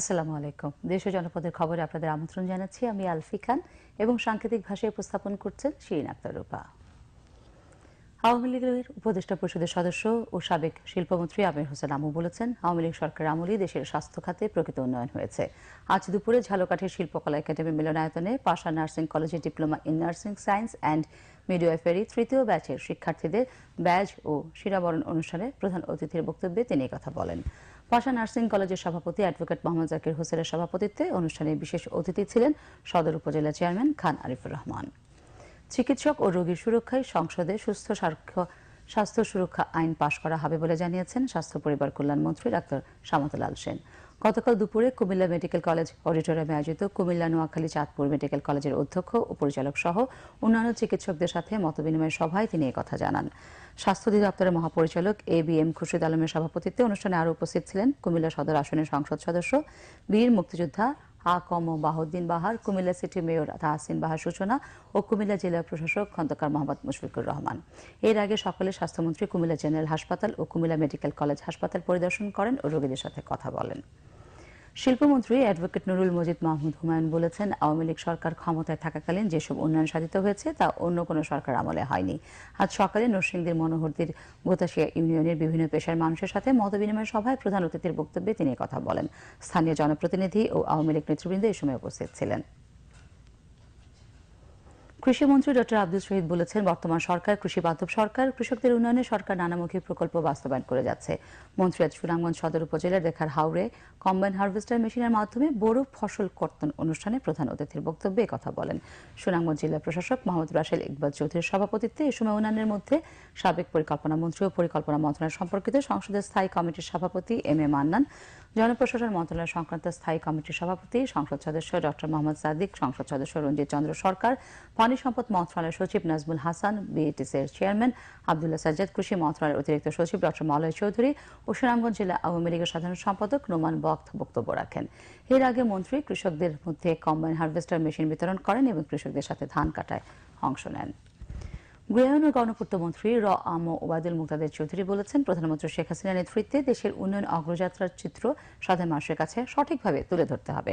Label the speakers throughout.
Speaker 1: আসসালামু আলাইকুম দেশ ও জনপদের খবরে আপনাদের আমন্ত্রণ জানাচ্ছি আমি আলফি খান এবং সাংকেতিক ভাষায় উপস্থাপন করছেন শিরিন আক্তার রূপা আওয়ামী লীগের উপদেষ্টা পরিষদের সদস্য ও সাবেক শিল্পমন্ত্রী আমির হোসেন আমু বলেছেন আওয়ামী লীগ সরকার আমলে দেশের স্বাস্থ্য খাতে প্রকৃত উন্নয়ন হয়েছে আজ দুপুরে ঝালকাঠির শিল্পকলা একাডেমি মিলনায়তনে পাশা নার্সিং কলেজে diploma in nursing science and midwifery তৃতীয় ব্যাচের শিক্ষার্থীদের ব্যাজ ও শিরাবরণ অনুষ্ঠানে প্রধান অতিথির বক্তব্যে তিনি কথা বলেন ভাষা নার্সিং কলেজের সভাপতি অ্যাডভোকেট মোহাম্মদ জাকির হোসেনের সভাপতিত্বে অনুষ্ঠানে বিশেষ অতিথি ছিলেন সদর উপজেলা চেয়ারম্যান খান আরিফুর রহমান চিকিৎসক ও রোগীর সুরক্ষায় সংসদে সুস্থ স্বাস্থ্য সুরক্ষা আইন পাশ করা হবে বলে জানিয়েছেন স্বাস্থ্য পরিবার কল্যাণ মন্ত্রী ডাক্তার আল সেন গতকাল দুপুরে কুমিল্লা মেডিকেল কলেজ অডিটোরিয়ামে আয়োজিত কুমিল্লা নোয়াখালী চাঁদপুর মেডিকেল কলেজের অধ্যক্ষ ও পরিচালক সহ অন্যান্য চিকিৎসকদের সাথে মতবিনিময় সভায় তিনি কথা জানান স্বাস্থ্য অধিদপ্তরের মহাপরিচালক এ বি এম খুরশিদ আলমের সভাপতিত্বে অনুষ্ঠানে আরও উপস্থিত ছিলেন কুমিল্লা সদর আসনের সংসদ সদস্য বীর মুক্তিযোদ্ধা আ কম বাহুদ্দিন বাহার কুমিল্লা সিটি মেয়র তাহসিন বাহার সূচনা ও কুমিল্লা জেলা প্রশাসক খন্দকার মোহাম্মদ মুশফিকুর রহমান এর আগে সকালে স্বাস্থ্যমন্ত্রী কুমিল্লা জেনারেল হাসপাতাল ও কুমিল্লা মেডিকেল কলেজ হাসপাতাল পরিদর্শন করেন ও রোগীদের সাথে কথা বলেন শিল্পমন্ত্রী অ্যাডভোকেট নুরুল মজিদ মাহমুদ হুমায়ুন বলেছেন আওয়ামী লীগ সরকার ক্ষমতায় থাকাকালীন যেসব উন্নয়ন সাধিত হয়েছে তা অন্য কোনো সরকার আমলে হয়নি আজ সকালে নরসিংদীর মনোহরদীর গোতাশিয়া ইউনিয়নের বিভিন্ন পেশার মানুষের সাথে মতবিনিময় সভায় প্রধান অতিথির বক্তব্যে তিনি কথা বলেন স্থানীয় জনপ্রতিনিধি ও আওয়ামী লীগ নেতৃবৃন্দ এই সময় উপস্থিত ছিলেন কৃষিমন্ত্রী ডক্টর আব্দুল শহীদ বলেছেন বর্তমান সরকার কৃষি বান্ধব সরকার কৃষকদের উন্নয়নে সরকার নানামুখী প্রকল্প বাস্তবায়ন করে যাচ্ছে মন্ত্রী আজ সুনামগঞ্জ সদর উপজেলার দেখার হাওড়ে কম্বাইন হার্ভেস্টার মেশিনের মাধ্যমে বড় ফসল কর্তন অনুষ্ঠানে প্রধান অতিথির বক্তব্যে কথা বলেন সুনামগঞ্জ জেলা প্রশাসক মোহাম্মদ রাশেল ইকবাল চৌধুরীর সভাপতিত্বে এ সময় উন্নয়নের মধ্যে সাবেক পরিকল্পনা মন্ত্রী ও পরিকল্পনা মন্ত্রণালয় সম্পর্কিত সংসদের স্থায়ী কমিটির সভাপতি এম এ মান্নান জনপ্রশাসন মন্ত্রণালয় সংক্রান্ত স্থায়ী কমিটির সভাপতি সংসদ সদস্য ডক্টর মোহাম্মদ সাদিক সংসদ সদস্য রঞ্জিত চন্দ্র সরকার পানি সম্পদ মন্ত্রণালয়ের সচিব নাজমুল হাসান বিএটিসি এর চেয়ারম্যান আবদুল্লাহ সাজ্জাদ কৃষি মন্ত্রণালয়ের অতিরিক্ত সচিব ডক্টর মলয় চৌধুরী ও সুনামগঞ্জ জেলা আওয়ামী লীগের সাধারণ সম্পাদক নোমান বক্ত বক্তব্য রাখেন এর আগে মন্ত্রী কৃষকদের মধ্যে কম্বাইন হারভেস্টার মেশিন বিতরণ করেন এবং কৃষকদের সাথে ধান কাটায় অংশ নেন গৃহায়ন ও গণপূর্ত মন্ত্রী র আম ওবায়দুল মুক্তাদের চৌধুরী বলেছেন প্রধানমন্ত্রী শেখ হাসিনার নেতৃত্বে দেশের উন্নয়ন অগ্রযাত্রার চিত্র সাধারণ মানুষের কাছে সঠিকভাবে তুলে ধরতে হবে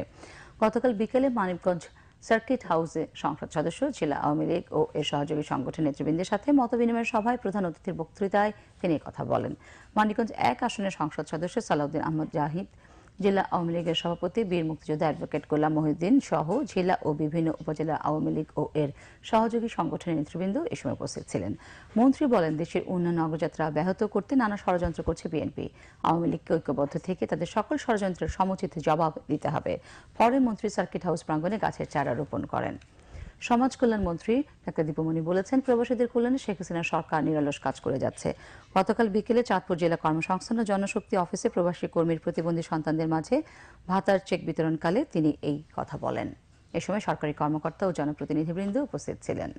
Speaker 1: গতকাল বিকেলে মানিকগঞ্জ সার্কিট হাউসে সংসদ সদস্য জেলা আওয়ামী লীগ ও এর সহযোগী সংগঠন নেতৃবৃন্দের সাথে মতবিনিময় সভায় প্রধান অতিথির বক্তৃতায় তিনি কথা বলেন মানিকগঞ্জ এক আসনের সংসদ সদস্য সালাউদ্দিন আহমদ জাহিদ জেলা আওয়ামী লীগের সভাপতি বীর মুক্তিযোদ্ধা অ্যাডভোকেট গোলাম মহিউদ্দিন সহ জেলা ও বিভিন্ন উপজেলা আওয়ামী লীগ ও এর সহযোগী সংগঠনের নেতৃবৃন্দ এ সময় উপস্থিত ছিলেন মন্ত্রী বলেন দেশের উন্নয়ন অগ্রযাত্রা ব্যাহত করতে নানা ষড়যন্ত্র করছে বিএনপি আওয়ামী লীগকে ঐক্যবদ্ধ থেকে তাদের সকল ষড়যন্ত্রের সমুচিত জবাব দিতে হবে পরে মন্ত্রী সার্কিট হাউস প্রাঙ্গণে গাছের চারা রোপণ করেন সমাজ কল্যাণ মন্ত্রী ডাক্তার দীপমণি বলেছেন প্রবাসীদের কল্যাণে শেখ হাসিনা সরকার নিরলস কাজ করে যাচ্ছে গতকাল বিকেলে চাঁদপুর জেলা কর্মসংস্থান ও জনশক্তি অফিসে প্রবাসী কর্মীর প্রতিবন্ধী সন্তানদের মাঝে ভাতার চেক বিতরণকালে তিনি এই কথা বলেন এ সময় সরকারি কর্মকর্তা ও জনপ্রতিনিধিবৃন্দ উপস্থিত ছিলেন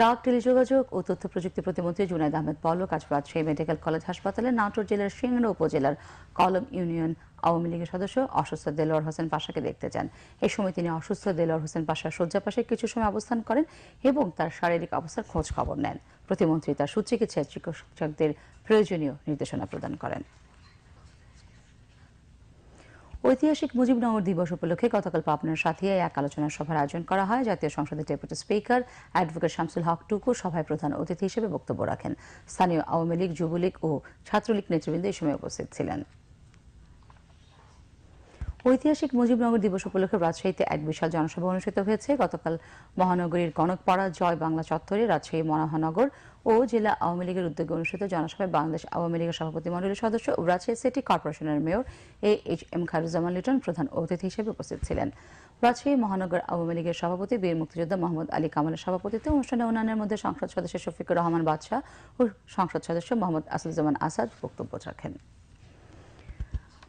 Speaker 1: ডাক টেলিযোগাযোগ ও তথ্য প্রযুক্তি প্রতিমন্ত্রী জুনায়দ আহমেদ পলক আজ রাজশাহী মেডিকেল কলেজ হাসপাতালে নাটোর জেলার সিংড়া উপজেলার কলম ইউনিয়ন আওয়ামী লীগের সদস্য অসুস্থ দেলোয়ার হোসেন পাশাকে দেখতে যান এ সময় তিনি অসুস্থ দেলোয়ার হোসেন পাশার শয্যা পাশে কিছু সময় অবস্থান করেন এবং তার শারীরিক অবস্থার খোঁজ খবর নেন প্রতিমন্ত্রী তার সুচিকিৎসা চিকিৎসকদের প্রয়োজনীয় নির্দেশনা প্রদান করেন ঐতিহাসিক মুজিবনগর দিবস উপলক্ষে গতকাল পাবনার সাথিয়ায় এক আলোচনা সভার আয়োজন করা হয় জাতীয় সংসদের deputy speaker advocate Shamsul Haque Tuku সভায় প্রধান অতিথি হিসেবে বক্তব্য রাখেন স্থানীয় আওয়ামী লীগ যুবলীগ ও ছাত্রলীগ নেতৃবৃন্দ এই সময় উপস্থিত ছিলেন ঐতিহাসিক মুজিবনগর দিবস উপলক্ষে রাজশাহীতে এক বিশাল জনসভা অনুষ্ঠিত হয়েছে গতকাল মহানগরীর কনকপাড়া জয় বাংলা চত্বরে রাজশাহী মহানগর ও জেলা আওয়ামী লীগের উদ্যোগে অনুষ্ঠিত জনসভায় বাংলাদেশ আওয়ামী লীগের সভাপতি মণ্ডলীর সদস্য ও রাজশাহী সিটি কর্পোরেশনের মেয়র এ এইচ এম খারুজ্জামান লিটন প্রধান অতিথি হিসেবে উপস্থিত ছিলেন রাজশাহী মহানগর আওয়ামী লীগের সভাপতি বীর মুক্তিযোদ্ধা মোহাম্মদ আলী কামালের সভাপতিতে অনুষ্ঠানে উন্নয়নের মধ্যে সংসদ সদস্য শফিকুর রহমান বাদশাহ ও সংসদ সদস্য মোহাম্মদ আসলুজ্জামান আসাদ বক্তব্য রাখেন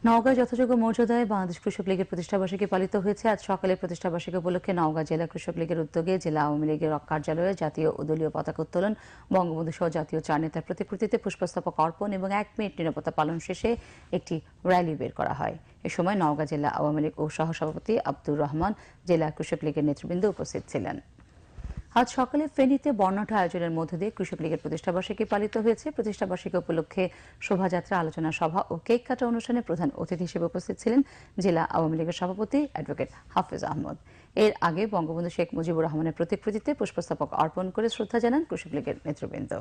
Speaker 1: নওগাঁ যথাযোগ্য মর্যাদায় বাংলাদেশ কৃষক লীগের প্রতিষ্ঠাবার্ষিকী পালিত হয়েছে আজ সকালে প্রতিষ্ঠাবার্ষিকী উপলক্ষে নওগাঁ জেলা কৃষক লীগের উদ্যোগে জেলা আওয়ামী লীগের কার্যালয়ে জাতীয় ও দলীয় পতাকা উত্তোলন বঙ্গবন্ধু সহ জাতীয় চার নেতার প্রতিকৃতিতে পুষ্পস্তবক অর্পণ এবং এক মিনিট নিরাপত্তা পালন শেষে একটি র্যালি বের করা হয় এ সময় নওগাঁ জেলা আওয়ামী লীগ ও সহসভাপতি আব্দুর রহমান জেলা কৃষক লীগের নেতৃবৃন্দ উপস্থিত ছিলেন আজ সকালে ফেনীতে বর্ণাঢ্য আয়োজনের মধ্য দিয়ে কৃষক লীগের প্রতিষ্ঠাবার্ষিকী পালিত হয়েছে প্রতিষ্ঠাবার্ষিকী উপলক্ষে শোভাযাত্রা আলোচনা সভা ও কেক কাটা অনুষ্ঠানে প্রধান অতিথি হিসেবে উপস্থিত ছিলেন জেলা আওয়ামী লীগের সভাপতি অ্যাডভোকেট হাফিজ আহমদ এর আগে বঙ্গবন্ধু শেখ মুজিবুর রহমানের প্রতিকৃতিতে পুষ্পস্তবক অর্পণ করে শ্রদ্ধা জানান কৃষক লীগের নেতৃবৃন্দ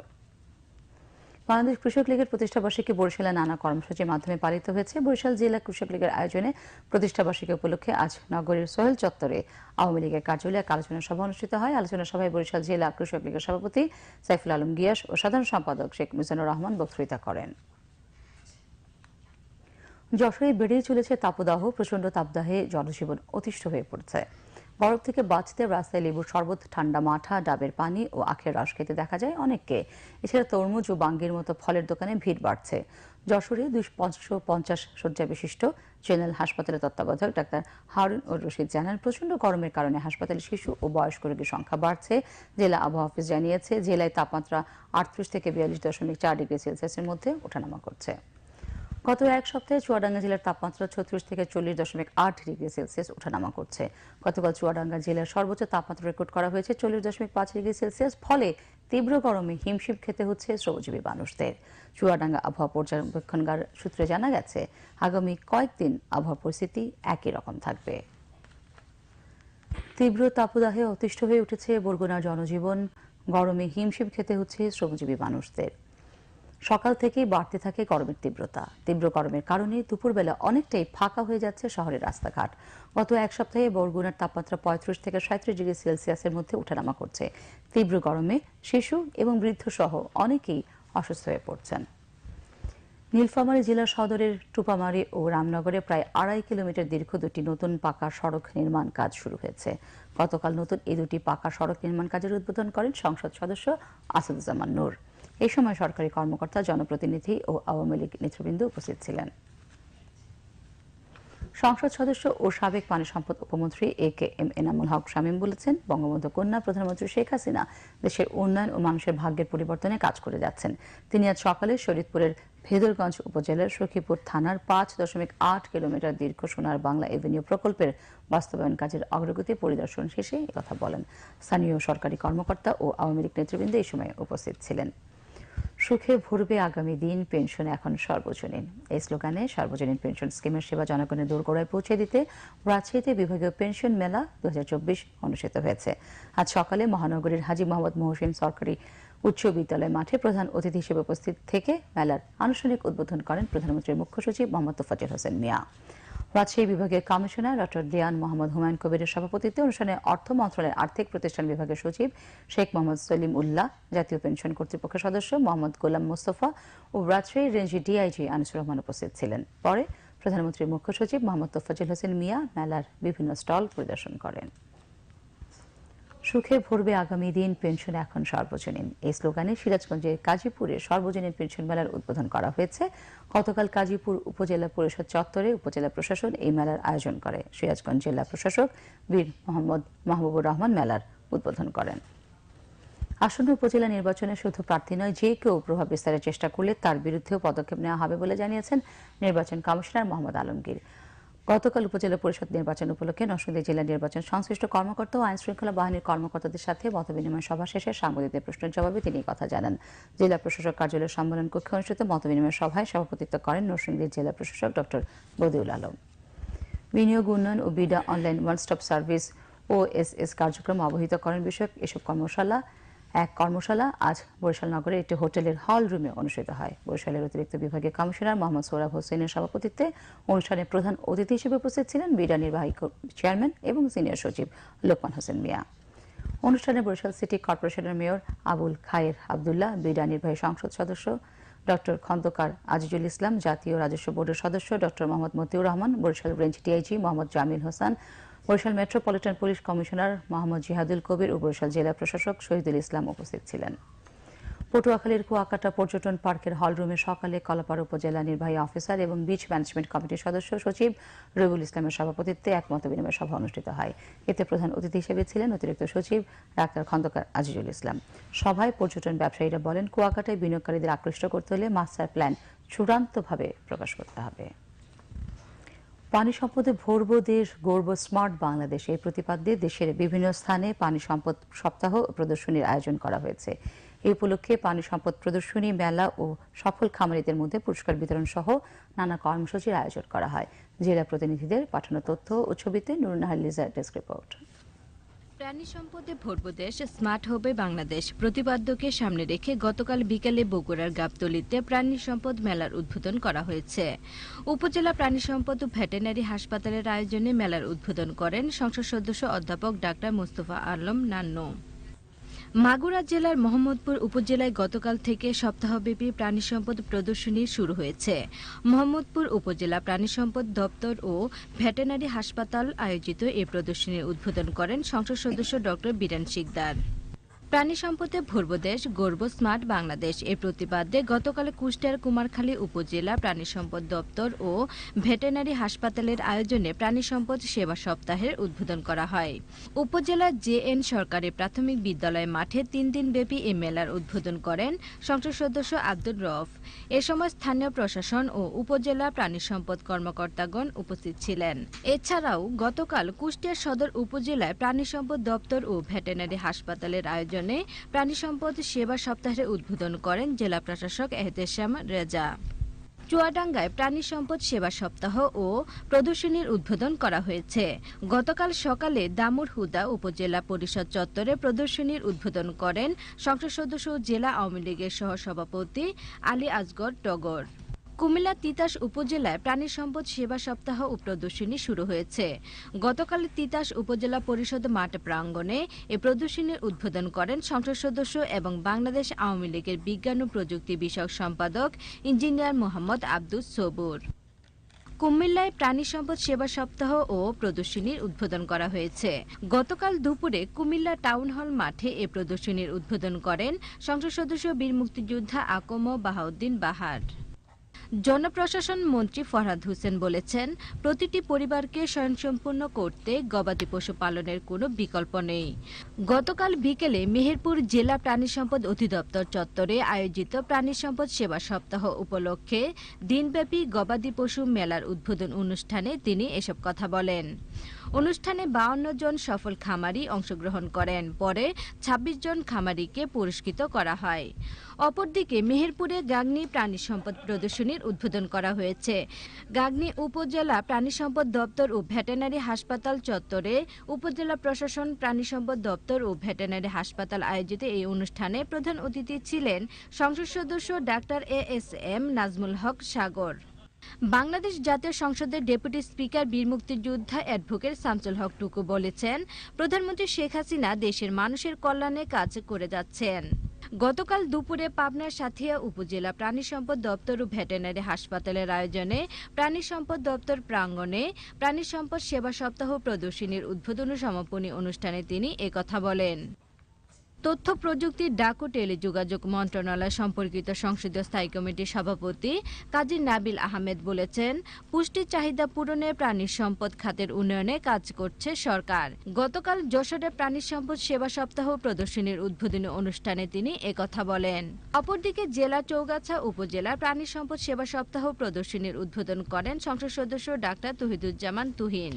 Speaker 1: বাংলাদেশ কৃষক লীগের বার্ষিকী বরিশালে নানা কর্মসূচির মাধ্যমে পালিত হয়েছে বরিশাল জেলা কৃষক লীগের আয়োজনে প্রতিষ্ঠাবার্ষিকী উপলক্ষে আজ নগরীর সোহেল চত্বরে আওয়ামী লীগের কার্যালয়ে এক আলোচনা সভা অনুষ্ঠিত হয় আলোচনা সভায় বরিশাল জেলা কৃষক লীগের সভাপতি সাইফুল আলম গিয়াস ও সাধারণ সম্পাদক শেখ মিজানুর রহমান বক্তৃতা করেন যশোরে বেড়েই চলেছে তাপদাহ প্রচণ্ড তাপদাহে জনজীবন অতিষ্ঠ হয়ে পড়ছে বরফ থেকে বাঁচতে রাস্তায় লেবুর শরবত ঠান্ডা মাঠা ডাবের পানি ও আখের রস খেতে দেখা যায় অনেককে এছাড়া তরমুজ ও বাঙ্গির মতো ফলের দোকানে ভিড় বাড়ছে যশোরে দুশো পঞ্চাশ শয্যা বিশিষ্ট জেনারেল হাসপাতালের তত্ত্বাবধায়ক ডাক্তার হারুন ও রশিদ জানান প্রচণ্ড গরমের কারণে হাসপাতালে শিশু ও বয়স্ক রোগীর সংখ্যা বাড়ছে জেলা আবহাওয়া অফিস জানিয়েছে জেলায় তাপমাত্রা আটত্রিশ থেকে বিয়াল্লিশ দশমিক চার ডিগ্রি সেলসিয়াসের মধ্যে ওঠানামা করছে গত এক সপ্তাহে চুয়াডাঙ্গা জেলার তাপমাত্রা ছত্রিশ থেকে চল্লিশ দশমিক আট ডিগ্রি সেলসিয়াস ওঠানামা করছে গতকাল চুয়াডাঙ্গা জেলার সর্বোচ্চ তাপমাত্রা রেকর্ড করা হয়েছে চল্লিশ দশমিক পাঁচ ডিগ্রি সেলসিয়াস ফলে তীব্র গরমে হিমশিম খেতে হচ্ছে শ্রমজীবী মানুষদের চুয়াডাঙ্গা আবহাওয়া পর্যবেক্ষণগার সূত্রে জানা গেছে আগামী কয়েকদিন আবহাওয়া পরিস্থিতি একই রকম থাকবে তীব্র তাপদাহে অতিষ্ঠ হয়ে উঠেছে বরগুনার জনজীবন গরমে হিমশিম খেতে হচ্ছে শ্রমজীবী মানুষদের সকাল থেকেই বাড়তে থাকে গরমের তীব্রতা তীব্র গরমের কারণে দুপুরবেলা অনেকটাই ফাঁকা হয়ে যাচ্ছে শহরের রাস্তাঘাট গত এক সপ্তাহে বরগুনার তাপমাত্রা পঁয়ত্রিশ থেকে সাঁত্রিশ ডিগ্রি সেলসিয়াসের মধ্যে ওঠানামা করছে তীব্র গরমে শিশু এবং বৃদ্ধ সহ অনেকেই অসুস্থ হয়ে পড়ছেন নীলফামারী জেলা সদরের টুপামারি ও রামনগরে প্রায় আড়াই কিলোমিটার দীর্ঘ দুটি নতুন পাকা সড়ক নির্মাণ কাজ শুরু হয়েছে গতকাল নতুন এই দুটি পাকা সড়ক নির্মাণ কাজের উদ্বোধন করেন সংসদ সদস্য আসাদুজ্জামান নূর এই সময় সরকারি কর্মকর্তা জনপ্রতিনিধি ও আওয়ামী লীগ নেতৃবৃন্দ উপস্থিত ছিলেন সংসদ সদস্য ও সাবেক পানি সম্পদ উপমন্ত্রী এ কে এম এনামুল হক শামীম বলেছেন বঙ্গবন্ধু কন্যা প্রধানমন্ত্রী শেখ হাসিনা দেশের উন্নয়ন ও মানুষের ভাগ্যের পরিবর্তনে কাজ করে যাচ্ছেন তিনি আজ সকালে শরীদপুরের ভেদরগঞ্জ উপজেলার সখীপুর থানার পাঁচ দশমিক আট কিলোমিটার দীর্ঘ সোনার বাংলা এভিনিউ প্রকল্পের বাস্তবায়ন কাজের অগ্রগতি পরিদর্শন শেষে কথা বলেন স্থানীয় সরকারি কর্মকর্তা ও আওয়ামী লীগ নেতৃবৃন্দ এই সময় উপস্থিত ছিলেন সুখে ভরবে আগামী দিন পেনশন এখন সর্বজনীন এই স্লোগানে সর্বজনীন পেনশন স্কিমের সেবা জনগণের দোরগোড়ায় পৌঁছে দিতে রাজশাহীতে বিভাগীয় পেনশন মেলা দু অনুষ্ঠিত হয়েছে আজ সকালে মহানগরীর হাজি মোহাম্মদ মহসিন সরকারি উচ্চ বিদ্যালয় মাঠে প্রধান অতিথি হিসেবে উপস্থিত থেকে মেলার আনুষ্ঠানিক উদ্বোধন করেন প্রধানমন্ত্রীর মুখ্য সচিব মোহাম্মদ তোফাজুল হোসেন মিয়া রাজশাহী বিভাগের কমিশনার ডক্টর দেয়ান মোহাম্মদ হুমায়ুন কবিরের সভাপতিত্বে অনুষ্ঠানে অর্থ মন্ত্রণালয়ের আর্থিক প্রতিষ্ঠান বিভাগের সচিব শেখ মোহাম্মদ সলিম উল্লাহ জাতীয় পেনশন কর্তৃপক্ষের সদস্য মোহাম্মদ গোলাম মোস্তফা ও রাজশাহী রেঞ্জি ডিআইজি আনিসুর রহমান উপস্থিত ছিলেন পরে প্রধানমন্ত্রীর মুখ্য সচিব মোহাম্মদ তোফাজুল হোসেন মিয়া মেলার বিভিন্ন স্টল পরিদর্শন করেন সুখে ভরবে আগামী দিন পেনশন এখন সর্বজনীন এই স্লোগানে সিরাজগঞ্জের কাজীপুরে সর্বজনীন পেনশন মেলার উদ্বোধন করা হয়েছে গতকাল কাজীপুর উপজেলা পরিষদ চত্বরে উপজেলা প্রশাসন এই মেলার আয়োজন করে সিরাজগঞ্জ জেলা প্রশাসক বীর মোহাম্মদ মাহবুবুর রহমান মেলার উদ্বোধন করেন আসন্ন উপজেলা নির্বাচনে শুধু প্রার্থী নয় যে কেউ প্রভাব বিস্তারের চেষ্টা করলে তার বিরুদ্ধেও পদক্ষেপ নেওয়া হবে বলে জানিয়েছেন নির্বাচন কমিশনার মোহাম্মদ আলমগীর গতকাল উপজেলা পরিষদ নির্বাচন উপলক্ষে নরসিংদী জেলা নির্বাচন সংশ্লিষ্ট কর্মকর্তা ও আইনশৃঙ্খলা বাহিনীর কর্মকর্তাদের সাথে মতবিনিময় সভা শেষে সাংবাদিকদের প্রশ্নের জবাবে তিনি কথা জানান জেলা প্রশাসক কার্যালয়ের সম্মেলন কক্ষে অনুষ্ঠিত মতবিনিময় সভায় সভাপতিত্ব করেন নরসিংদীর জেলা প্রশাসক ড বদিউল আলম বিনিয়োগ উন্নয়ন ও BIDA online one stop service OSS কার্যক্রম অবহিত করেন বিষয়ক এসব কর্মশালা এক কর্মশালা আজ বরিশাল নগরে একটি হোটেলের হল রুমে অনুষ্ঠিত হয় বরিশালের অতিরিক্ত বিভাগের কমিশনার মোহাম্মদ সৌরভ হোসেনের সভাপতিত্বে অনুষ্ঠানে প্রধান অতিথি হিসেবে উপস্থিত ছিলেন বিডা নির্বাহী চেয়ারম্যান এবং সিনিয়র সচিব লোকমান হোসেন মিয়া অনুষ্ঠানে বরিশাল সিটি কর্পোরেশনের মেয়র আবুল খায়ের আবদুল্লাহ বিডা নির্বাহী সংসদ সদস্য ডক্টর খন্দকার আজিজুল ইসলাম জাতীয় রাজস্ব বোর্ডের সদস্য doctor Mohammad Motiur Rahman Barishal range DIG Mohammad Jamil Hossain Barishal metropolitan police commissioner Mohammad Jihadul Kabir ও বরিশাল জেলা প্রশাসক শহীদুল ইসলাম উপস্থিত ছিলেন পটুয়াখালীর কুয়াকাটা পর্যটন পার্কের হলরুমে সকালে কলাপাড়া উপজেলা নির্বাহী অফিসার এবং বিচ ম্যানেজমেন্ট কমিটির সদস্য সচিব রবিউল ইসলামের সভাপতিত্বে এক মতবিনিময় সভা অনুষ্ঠিত হয় এতে প্রধান অতিথি হিসেবে ছিলেন অতিরিক্ত সচিব ডাক্তার খন্দকার আজিজুল ইসলাম সভায় পর্যটন ব্যবসায়ীরা বলেন কুয়াকাটায় বিনিয়োগকারীদের আকৃষ্ট করতে হলে মাস্টার প্ল্যান চূড়ান্তভাবে প্রকাশ করতে হবে পানি সম্পদে ভরব দেশ গর্ব স্মার্ট বাংলাদেশ এই প্রতিপাদ্যে দেশের বিভিন্ন স্থানে পানি সম্পদ সপ্তাহ প্রদর্শনীর আয়োজন করা হয়েছে এই উপলক্ষে পানি সম্পদ প্রদর্শনী মেলা ও সফল খামারিদের মধ্যে পুরস্কার বিতরণ সহ নানা কর্মসূচির আয়োজন করা হয় জেলা প্রতিনিধিদের পাঠানো তথ্য ও ছবিতে নুরনাহার লিজার ডেস্ক রিপোর্ট প্রাণী সম্পদে ভরপ্রদেশ স্মার্ট হবে বাংলাদেশ প্রতিপাদ্যকে সামনে রেখে গতকাল বিকেলে বগুড়ার গাবতলিতে প্রাণী সম্পদ মেলার উদ্বোধন করা হয়েছে উপজেলা প্রাণী সম্পদ ভেটেনারি হাসপাতালের আয়োজনে মেলার উদ্বোধন করেন সংসদ সদস্য অধ্যাপক ডাক্তার মোস্তফা আলম নান্নু মাগুরা জেলার মোহাম্মদপুর উপজেলায় গতকাল থেকে সপ্তাহব্যাপী প্রাণী সম্পদ প্রদর্শনী শুরু হয়েছে মোহাম্মদপুর উপজেলা প্রাণী সম্পদ দপ্তর ও ভেটেনারি হাসপাতাল আয়োজিত এই প্রদর্শনীর উদ্বোধন করেন সংসদ সদস্য ডক্টর বিরান শিকদার প্রাণী সম্পদে ভরব দেশ গর্ব স্মার্ট বাংলাদেশ এর প্রতিবাদে গতকাল কুষ্টিয়ার কুমারখালী উপজেলা প্রাণী সম্পদ দপ্তর ও ভেটেনারি হাসপাতালের আয়োজনে প্রাণী সম্পদ সেবা সপ্তাহের উদ্বোধন করা হয় উপজেলা জে এন সরকারি প্রাথমিক বিদ্যালয় মাঠে তিন দিন ব্যাপী এই মেলার উদ্বোধন করেন সংসদ সদস্য আব্দুর রফ এ সময় স্থানীয় প্রশাসন ও উপজেলা প্রাণী সম্পদ কর্মকর্তাগণ উপস্থিত ছিলেন এছাড়াও গতকাল কুষ্টিয়া সদর উপজেলায় প্রাণী সম্পদ দপ্তর ও ভেটেনারি হাসপাতালের আয়োজন আয়োজনে প্রাণী সম্পদ সেবা সপ্তাহের উদ্বোধন করেন জেলা প্রশাসক এহতেশাম রেজা চুয়াডাঙ্গায় প্রাণী সম্পদ সেবা সপ্তাহ ও প্রদর্শনীর উদ্বোধন করা হয়েছে গতকাল সকালে দামুর হুদা উপজেলা পরিষদ চত্বরে প্রদর্শনীর উদ্বোধন করেন সংসদ সদস্য জেলা আওয়ামী লীগের সহসভাপতি আলী আজগর টগর কুমিল্লা তিতাস উপজেলায় প্রাণী সম্পদ সেবা সপ্তাহ ও প্রদর্শনী শুরু হয়েছে গতকাল তিতাস উপজেলা পরিষদ মাঠ প্রাঙ্গণে এ প্রদর্শনীর উদ্বোধন করেন সংসদ সদস্য এবং বাংলাদেশ আওয়ামী লীগের বিজ্ঞান ও প্রযুক্তি বিষয়ক সম্পাদক ইঞ্জিনিয়ার মোহাম্মদ আব্দুস সবুর কুমিল্লায় প্রাণী সম্পদ সেবা সপ্তাহ ও প্রদর্শনীর উদ্বোধন করা হয়েছে গতকাল দুপুরে কুমিল্লা টাউন হল মাঠে এ প্রদর্শনীর উদ্বোধন করেন সংসদ সদস্য বীর মুক্তিযোদ্ধা আকম বাহাউদ্দিন বাহার জনপ্রশাসন মন্ত্রী ফরহাদ হোসেন বলেছেন প্রতিটি পরিবারকে স্বয়ংসম্পূর্ণ করতে গবাদি পশু পালনের কোনো বিকল্প নেই গতকাল বিকেলে মেহেরপুর জেলা প্রাণী সম্পদ অধিদপ্তর চত্বরে আয়োজিত প্রাণী সম্পদ সেবা সপ্তাহ উপলক্ষে দিনব্যাপী গবাদি পশু মেলার উদ্বোধন অনুষ্ঠানে তিনি এসব কথা বলেন অনুষ্ঠানে বাউন্ন জন সফল খামারি অংশগ্রহণ করেন পরে ২৬ জন খামারিকে পুরস্কৃত করা হয় অপরদিকে মেহেরপুরে গাগনি প্রাণী সম্পদ প্রদর্শনীর উদ্বোধন করা হয়েছে গাগনি উপজেলা প্রাণী সম্পদ দপ্তর ও ভেটেনারি হাসপাতাল চত্বরে উপজেলা প্রশাসন প্রাণী সম্পদ দপ্তর ও ভেটেনারি হাসপাতাল আয়োজিত এই অনুষ্ঠানে প্রধান অতিথি ছিলেন সংসদ সদস্য ডাক্তার এ এস এম নাজমুল হক সাগর বাংলাদেশ জাতীয় সংসদের ডেপুটি স্পিকার বীর মুক্তিযোদ্ধা অ্যাডভোকেট সামসুল হক টুকু বলেছেন প্রধানমন্ত্রী শেখ হাসিনা দেশের মানুষের কল্যাণে কাজ করে যাচ্ছেন গতকাল দুপুরে পাবনার সাথিয়া উপজেলা প্রাণী সম্পদ দপ্তর ও ভেটেনারি হাসপাতালের আয়োজনে প্রাণী সম্পদ দপ্তর প্রাঙ্গণে প্রাণী সম্পদ সেবা সপ্তাহ প্রদর্শনীর উদ্বোধন ও সমাপনী অনুষ্ঠানে তিনি একথা বলেন তথ্য প্রযুক্তি ডাকো টেলি টেলিযোগাযোগ মন্ত্রণালয় সম্পর্কিত সংসদীয় স্থায়ী কমিটির সভাপতি কাজী নাবিল আহমেদ বলেছেন পুষ্টি চাহিদা পূরণে প্রাণী সম্পদ খাতের উন্নয়নে কাজ করছে সরকার গতকাল যশোরে প্রাণী সম্পদ সেবা সপ্তাহ প্রদর্শনীর উদ্বোধনী অনুষ্ঠানে তিনি একথা বলেন অপরদিকে জেলা চৌগাছা উপজেলার প্রাণী সম্পদ সেবা সপ্তাহ প্রদর্শনীর উদ্বোধন করেন সংসদ সদস্য ডাক্তার তুহিদুজ্জামান তুহিন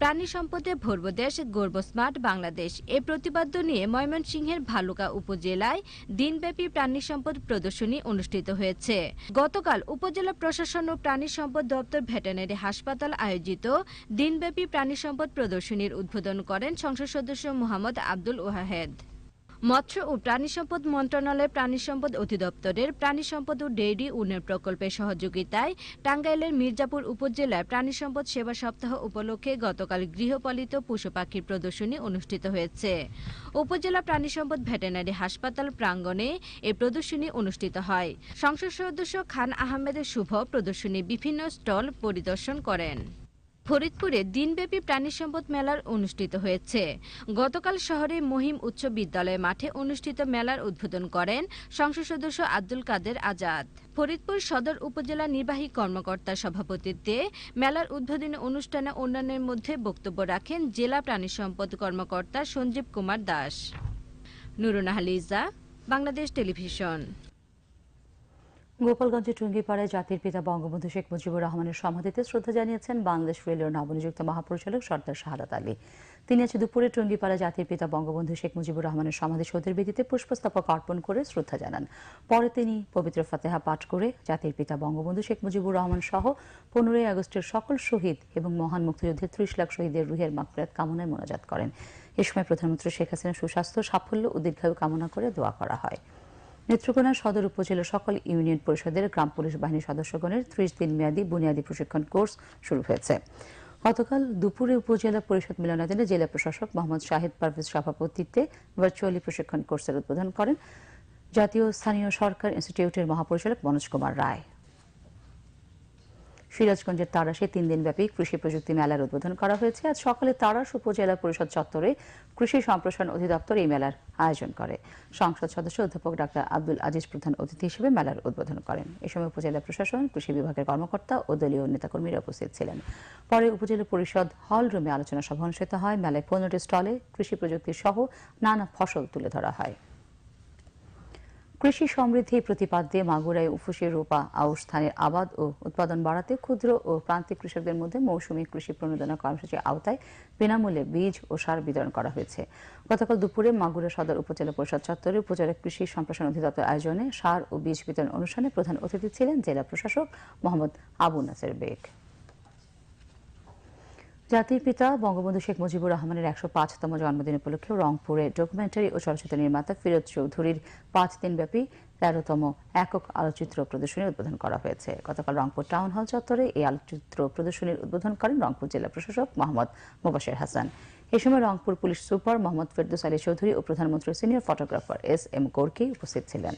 Speaker 1: প্রাণী সম্পদে ভরব দেশ গর্ব স্মার্ট বাংলাদেশ এ প্রতিপাদ্য নিয়ে ময়মনসিংহের ভালুকা উপজেলায় দিনব্যাপী প্রাণী সম্পদ প্রদর্শনী অনুষ্ঠিত হয়েছে গতকাল উপজেলা প্রশাসন ও প্রাণী সম্পদ দপ্তর ভেটেনারি হাসপাতাল আয়োজিত দিনব্যাপী প্রাণী সম্পদ প্রদর্শনীর উদ্বোধন করেন সংসদ সদস্য মোহাম্মদ আব্দুল ওয়াহেদ মৎস্য ও প্রাণী সম্পদ মন্ত্রণালয়ের প্রাণী সম্পদ অধিদপ্তরের প্রাণী সম্পদ ও ডেইরি উন্নয়ন প্রকল্পের সহযোগিতায় টাঙ্গাইলের মির্জাপুর উপজেলায় প্রাণী সম্পদ সেবা সপ্তাহ উপলক্ষে গতকাল গৃহপালিত পশু পাখির প্রদর্শনী অনুষ্ঠিত হয়েছে উপজেলা প্রাণী সম্পদ ভেটেনারি হাসপাতাল প্রাঙ্গণে এই প্রদর্শনী অনুষ্ঠিত হয় সংসদ সদস্য খান আহমেদের শুভ প্রদর্শনী বিভিন্ন স্টল পরিদর্শন করেন ফরিদপুরে দিনব্যাপী প্রাণী সম্পদ মেলার অনুষ্ঠিত হয়েছে গতকাল শহরে মহিম উচ্চ বিদ্যালয় মাঠে অনুষ্ঠিত মেলার উদ্বোধন করেন সংসদ সদস্য আব্দুল কাদের আজাদ ফরিদপুর সদর উপজেলা নির্বাহী কর্মকর্তার সভাপতিত্বে মেলার উদ্বোধনী অনুষ্ঠানে অন্যান্যের মধ্যে বক্তব্য রাখেন জেলা প্রাণী সম্পদ কর্মকর্তা সঞ্জীব কুমার দাস নুরুন আহলিজা বাংলাদেশ টেলিভিশন গোপালগঞ্জের টুঙ্গিপাড়ায় জাতির পিতা বঙ্গবন্ধু শেখ মুজিবুর রহমানের সমাধিতে শ্রদ্ধা জানিয়েছেন বাংলাদেশ রেলওয়ের নবনিযুক্ত মহাপরিচালক সর্দার শাহাদ আলী তিনি আজ দুপুরে টুঙ্গিপাড়া জাতির পিতা বঙ্গবন্ধু শেখ মুজিবুর রহমানের সমাধি সৌধের বেদিতে পুষ্পস্তবক অর্পণ করে শ্রদ্ধা জানান পরে তিনি পবিত্র ফতেহা পাঠ করে জাতির পিতা বঙ্গবন্ধু শেখ মুজিবুর রহমান সহ পনেরোই আগস্টের সকল শহীদ এবং মহান মুক্তিযুদ্ধের ত্রিশ লাখ শহীদের রুহের মাকরাত কামনায় মোনাজাত করেন এ সময় প্রধানমন্ত্রী শেখ হাসিনা সুস্বাস্থ্য সাফল্য ও দীর্ঘায়ু কামনা করে দোয়া করা হয় নেত্রকোনা সদর উপজেলা সকল ইউনিয়ন পরিষদের গ্রাম পুলিশ বাহিনী সদস্যগণের ত্রিশ দিন মেয়াদী বুনিয়াদী প্রশিক্ষণ কোর্স শুরু হয়েছে গতকাল দুপুরে উপজেলা পরিষদ মিলনায়তনে জেলা প্রশাসক মোহাম্মদ সাহেব পারভেজ সভাপতিত্বে ভার্চুয়ালি প্রশিক্ষণ কোর্সের উদ্বোধন করেন জাতীয় স্থানীয় সরকার ইনস্টিটিউটের মহাপরিচালক মনোজ কুমার রায় সিরাজগঞ্জের তারাশে তিন দিনব্যাপী কৃষি প্রযুক্তি মেলার উদ্বোধন করা হয়েছে আজ সকালে তারাশ উপজেলা পরিষদ চত্বরে কৃষি সম্প্রসারণ অধিদপ্তর এই মেলার আয়োজন করে সংসদ সদস্য অধ্যাপক ডাক্তার আব্দুল আজিজ প্রধান অতিথি হিসেবে মেলার উদ্বোধন করেন এ সময় উপজেলা প্রশাসন কৃষি বিভাগের কর্মকর্তা ও দলীয় নেতাকর্মীরা উপস্থিত ছিলেন পরে উপজেলা পরিষদ হল রুমে আলোচনা সভা অনুষ্ঠিত হয় মেলায় পনেরোটি স্টলে কৃষি প্রযুক্তি সহ নানা ফসল তুলে ধরা হয় কৃষি সমৃদ্ধি প্রতিপাদ্যে মাগুরায় উফুসি রূপা আউস্থানের আবাদ ও উৎপাদন বাড়াতে ক্ষুদ্র ও প্রান্তিক কৃষকদের মধ্যে মৌসুমী কৃষি প্রণোদনা কর্মসূচির আওতায় বিনামূল্যে বীজ ও সার বিতরণ করা হয়েছে গতকাল দুপুরে মাগুরা সদর উপজেলা পরিষদ চত্বরে উপজেলা কৃষি সম্প্রসারণ অধিদপ্তর আয়োজনে সার ও বীজ বিতরণ অনুষ্ঠানে প্রধান অতিথি ছিলেন জেলা প্রশাসক মোহাম্মদ আবু নাসের বেগ জাতির পিতা বঙ্গবন্ধু শেখ মুজিবুর রহমানের একশো পাঁচতম জন্মদিন উপলক্ষে রংপুরে ডকুমেন্টারি ও চলচ্চিত্র নির্মাতা ফিরোজ চৌধুরীর পাঁচ দিনব্যাপী তেরোতম একক আলোচিত্র প্রদর্শনী উদ্বোধন করা হয়েছে গতকাল রংপুর টাউন হল চত্বরে এই আলোচিত্র প্রদর্শনীর উদ্বোধন করেন রংপুর জেলা প্রশাসক মোহাম্মদ মোবাশের হাসান এ সময় রংপুর পুলিশ সুপার মোহাম্মদ ফেরদুস আলী চৌধুরী ও প্রধানমন্ত্রীর সিনিয়র ফটোগ্রাফার এস এম গোর্কি উপস্থিত ছিলেন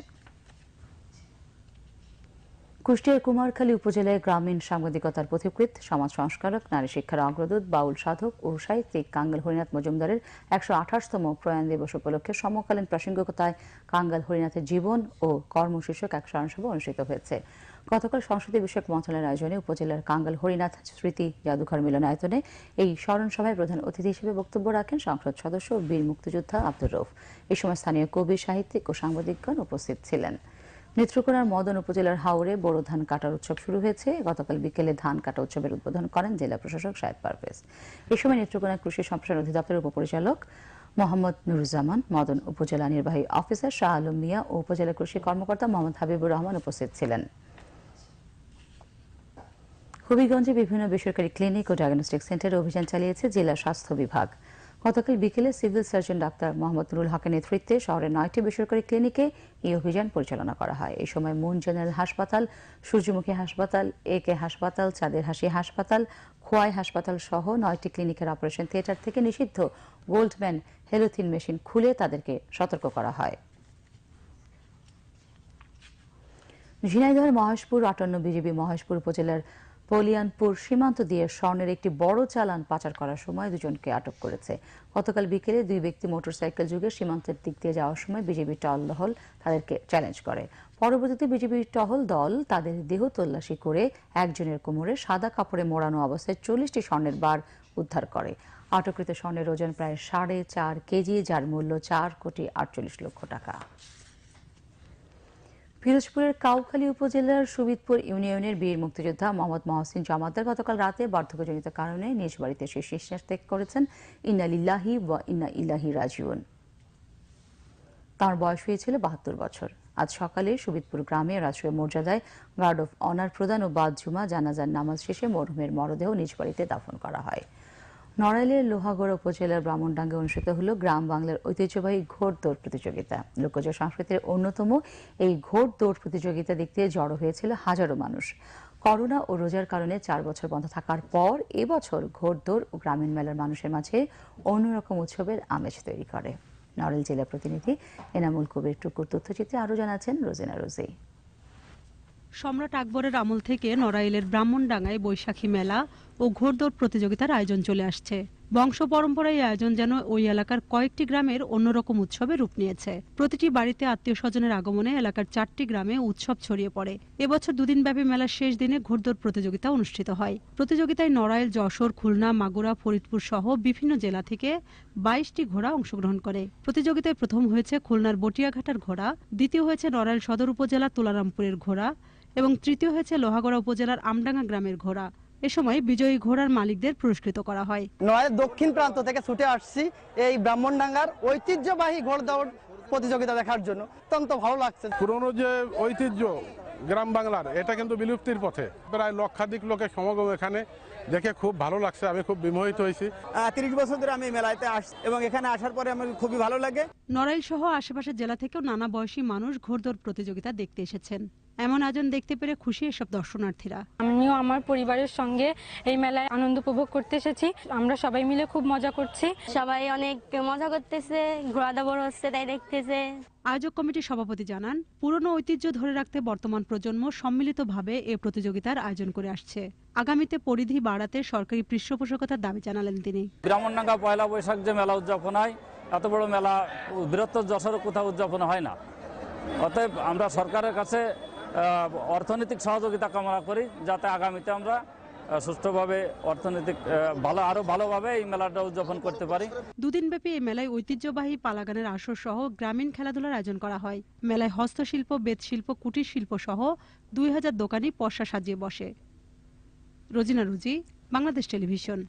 Speaker 1: কুষ্টিয়ার কুমারখালী উপজেলায় গ্রামীণ সাংবাদিকতার পথিকৃত সমাজ সংস্কারক নারী শিক্ষার অগ্রদূত বাউল সাধক ও সাহিত্যিক কাঙ্গাল হরিনাথ মজুমদারের একশো আঠাশতম প্রয়াণ দিবস উপলক্ষে সমকালীন প্রাসঙ্গিকতায় কাঙ্গাল হরিনাথের জীবন ও কর্মশীর্ষক এক স্মরণসভা অনুষ্ঠিত হয়েছে গতকাল সংসদীয় বিষয়ক মন্ত্রণালয়ের আয়োজনে উপজেলার কাঙ্গাল হরিনাথ স্মৃতি জাদুঘর মিলনায়তনে এই স্মরণসভায় প্রধান অতিথি হিসেবে বক্তব্য রাখেন সংসদ সদস্য বীর মুক্তিযোদ্ধা আব্দুর রৌফ এ সময় স্থানীয় কবি সাহিত্যিক ও সাংবাদিকগণ উপস্থিত ছিলেন নেত্রকোনার মদন উপজেলার হাওরে বড় ধান কাটার উৎসব শুরু হয়েছে গতকাল বিকেলে ধান কাটা উৎসবের উদ্বোধন করেন জেলা প্রশাসক সাহেদ পারভেজ এ সময় নেত্রকোনা কৃষি সম্প্রসারণ অধিদপ্তরের উপপরিচালক মোহাম্মদ নুরুজ্জামান মদন উপজেলা নির্বাহী অফিসার শাহ আলম মিয়া ও উপজেলা কৃষি কর্মকর্তা মোহাম্মদ হাবিবুর রহমান উপস্থিত ছিলেন হবিগঞ্জে বিভিন্ন বেসরকারি ক্লিনিক ও ডায়াগনস্টিক সেন্টারে অভিযান চালিয়েছে জেলা স্বাস্থ্য বিভাগ গতকাল বিকেলে সিভিল সার্জন ডাক্তার মোহাম্মদ নুরুল হকের নেতৃত্বে শহরের নয়টি বেসরকারি ক্লিনিকে এই অভিযান পরিচালনা করা হয় এই সময় মুন জেনারেল হাসপাতাল সূর্যমুখী হাসপাতাল এ কে হাসপাতাল চাঁদের হাসি হাসপাতাল খোয়াই হাসপাতাল সহ নয়টি ক্লিনিকের অপারেশন থিয়েটার থেকে নিষিদ্ধ গোল্ডম্যান হেলোথিন মেশিন খুলে তাদেরকে সতর্ক করা হয় ঝিনাইদহের মহেশপুর আটান্ন বিজেপি মহেশপুর উপজেলার পলিয়ানপুর সীমান্ত দিয়ে স্বর্ণের একটি বড় চালান পাচার করার সময় দুজনকে আটক করেছে গতকাল বিকেলে দুই ব্যক্তি মোটরসাইকেল যুগে সীমান্তের দিক দিয়ে যাওয়ার সময় বিজেপি টহল দহল তাদেরকে চ্যালেঞ্জ করে পরবর্তীতে বিজেপি টহল দল তাদের দেহ তল্লাশি করে একজনের কোমরে সাদা কাপড়ে মোড়ানো অবস্থায় চল্লিশটি স্বর্ণের বার উদ্ধার করে আটককৃত স্বর্ণের ওজন প্রায় সাড়ে চার কেজি যার মূল্য চার কোটি আটচল্লিশ লক্ষ টাকা পিরোজপুরের কাউখালী উপজেলার সুবিদপুর ইউনিয়নের বীর মুক্তিযোদ্ধা মোহাম্মদ মহসিন জামাতার গতকাল রাতে বার্ধক্যজনিত কারণে নিজ বাড়িতে শেষ ত্যাগ করেছেন ইন্না লিল্লাহি ওয়া ইন্না ইলাহি রাজিউন তাঁর বয়স হয়েছিল বাহাত্তর বছর আজ সকালে সুবিদপুর গ্রামে রাষ্ট্রীয় মর্যাদায় গার্ড অফ অনার প্রদান ও বাদ জুমা জানাজার নামাজ শেষে মরহুমের মরদেহ নিজ বাড়িতে দাফন করা হয় নড়াইলের লোহাগড় উপজেলার ব্রাহ্মণডাঙ্গে অনুষ্ঠিত হলো গ্রাম বাংলার ঐতিহ্যবাহী ঘোড় দৌড় প্রতিযোগিতা লোকজ সংস্কৃতির অন্যতম এই ঘোড় দৌড় প্রতিযোগিতা দেখতে জড়ো হয়েছিল হাজারো মানুষ করোনা ও রোজার কারণে চার বছর বন্ধ থাকার পর এবছর দৌড় ও গ্রামীণ মেলার মানুষের মাঝে অন্যরকম উৎসবের আমেজ তৈরি করে নড়াইল জেলা প্রতিনিধি এনামুল কবির টুকুর তথ্যচিত্রে আরও জানাচ্ছেন রোজেনা রোজেই
Speaker 2: সম্রাট আকবরের আমল থেকে নড়াইলের ব্রাহ্মণডাঙ্গায় বৈশাখী মেলা ও ঘোড়দৌড় প্রতিযোগিতার আয়োজন চলে আসছে বংশ পরম্পরায় আয়োজন যেন ওই এলাকার কয়েকটি গ্রামের অন্যরকম উৎসবে রূপ নিয়েছে প্রতিটি বাড়িতে আত্মীয় স্বজনের আগমনে এলাকার চারটি গ্রামে উৎসব ছড়িয়ে পড়ে এবছর দুদিন ব্যাপী মেলার শেষ দিনে ঘোরদৌড় প্রতিযোগিতা অনুষ্ঠিত হয় প্রতিযোগিতায় নড়াইল যশোর খুলনা মাগুরা ফরিদপুর সহ বিভিন্ন জেলা থেকে বাইশটি ঘোড়া অংশগ্রহণ করে প্রতিযোগিতায় প্রথম হয়েছে খুলনার বটিয়াঘাটার ঘোড়া দ্বিতীয় হয়েছে নড়াইল সদর উপজেলা তুলারামপুরের ঘোড়া এবং তৃতীয় হয়েছে লোহাগড়া উপজেলার আমডাঙ্গা গ্রামের ঘোড়া এ সময় বিজয়ী ঘোড়ার মালিকদের পুরস্কৃত করা হয় নয়
Speaker 3: দক্ষিণ প্রান্ত থেকে ছুটে আসছি এই ব্রাহ্মণডাঙ্গার ঐতিহ্যবাহী ঘোড় দৌড় প্রতিযোগিতা দেখার জন্য অত্যন্ত ভালো লাগছে পুরনো যে
Speaker 4: ঐতিহ্য গ্রাম বাংলার এটা কিন্তু বিলুপ্তির পথে প্রায় লক্ষাধিক লোকের সমাগম এখানে দেখে খুব ভালো লাগছে আমি খুব বিমোহিত হয়েছি
Speaker 5: তিরিশ বছর ধরে আমি মেলাতে আসছি এবং এখানে আসার পরে আমার খুবই ভালো লাগে নড়াইল
Speaker 2: সহ আশেপাশের জেলা থেকেও নানা বয়সী মানুষ ঘোরদৌড় প্রতিযোগিতা দেখতে এসেছেন এমন আয়োজন দেখতে পেরে খুশি এসব দর্শনার্থীরা আমিও
Speaker 6: আমার পরিবারের সঙ্গে এই মেলায় আনন্দ উপভোগ করতে এসেছি আমরা সবাই মিলে খুব মজা করছি সবাই অনেক মজা করতেছে ঘোড়া দাবড় হচ্ছে তাই দেখতেছে
Speaker 2: আয়োজক কমিটির সভাপতি জানান পুরনো ঐতিহ্য ধরে রাখতে বর্তমান প্রজন্ম সম্মিলিতভাবে এ প্রতিযোগিতার আয়োজন করে আসছে আগামীতে পরিধি বাড়াতে সরকারি পৃষ্ঠপোষকতার দাবি জানালেন তিনি
Speaker 7: ব্রাহ্মণডাঙ্গা পয়লা বৈশাখ যে মেলা উদযাপন হয় এত বড় মেলা বৃহত্তর যশোর কোথাও উদযাপন হয় না অতএব আমরা সরকারের কাছে অর্থনৈতিক সহযোগিতা কামনা করি যাতে আগামীতে আমরা সুষ্ঠুভাবে অর্থনৈতিক ভালো আরো ভালোভাবে এই মেলাটা উদযাপন করতে পারি
Speaker 2: দুদিন ব্যাপী এই মেলায় ঐতিহ্যবাহী পালাগানের আসর সহ গ্রামীণ খেলাধুলার আয়োজন করা হয় মেলায় হস্তশিল্প বেতশিল্প কুটির শিল্প সহ দুই হাজার দোকানি পর্সা সাজিয়ে বসে রোজিনা রুজি বাংলাদেশ টেলিভিশন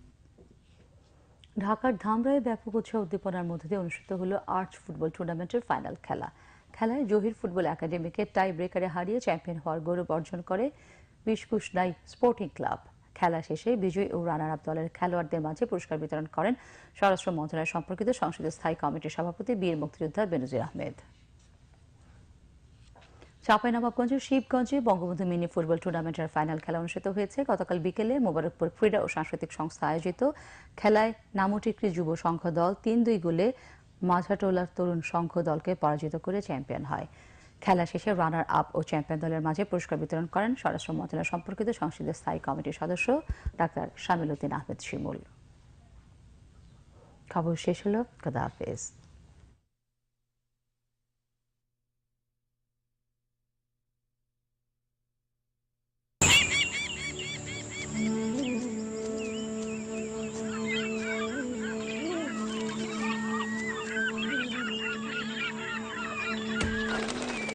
Speaker 1: ঢাকার ধামরায় ব্যাপক উৎসাহ উদ্দীপনার মধ্যে দিয়ে অনুষ্ঠিত হলো আর্চ ফুটবল টুর্নামেন্টের ফাইনাল খেলা খেলায় জহির ফুটবল একাডেমিকে টাই ব্রেকারে হারিয়ে চ্যাম্পিয়ন হওয়ার গৌরব অর্জন করে বিশকুশনাই স্পোর্টিং ক্লাব খেলা শেষে বিজয়ী ও রানার আপ দলের খেলোয়াড়দের মাঝে পুরস্কার বিতরণ করেন স্বরাষ্ট্র মন্ত্রণালয় সম্পর্কিত সংসদীয় স্থায়ী কমিটির সভাপতি বীর মুক্তিযোদ্ধা বেনজির আহমেদ চাঁপাইনবাবগঞ্জের শিবগঞ্জে বঙ্গবন্ধু মিনি ফুটবল টুর্নামেন্টের ফাইনাল খেলা অনুষ্ঠিত হয়েছে গতকাল বিকেলে মোবারকপুর ক্রীড়া ও সাংস্কৃতিক সংস্থা আয়োজিত খেলায় নামটিকরি যুব সংঘ দল তিন দুই গোলে মাঝাটোলার তরুণ সংঘ দলকে পরাজিত করে চ্যাম্পিয়ন হয় খেলা শেষে রানার আপ ও চ্যাম্পিয়ন দলের মাঝে পুরস্কার বিতরণ করেন স্বরাষ্ট্র মন্ত্রণালয় সম্পর্কিত সংসদের স্থায়ী কমিটির সদস্য ডাক্তার শামিল উদ্দিন আহমেদ শিমুল খবর শেষ হল খোদা হাফেজ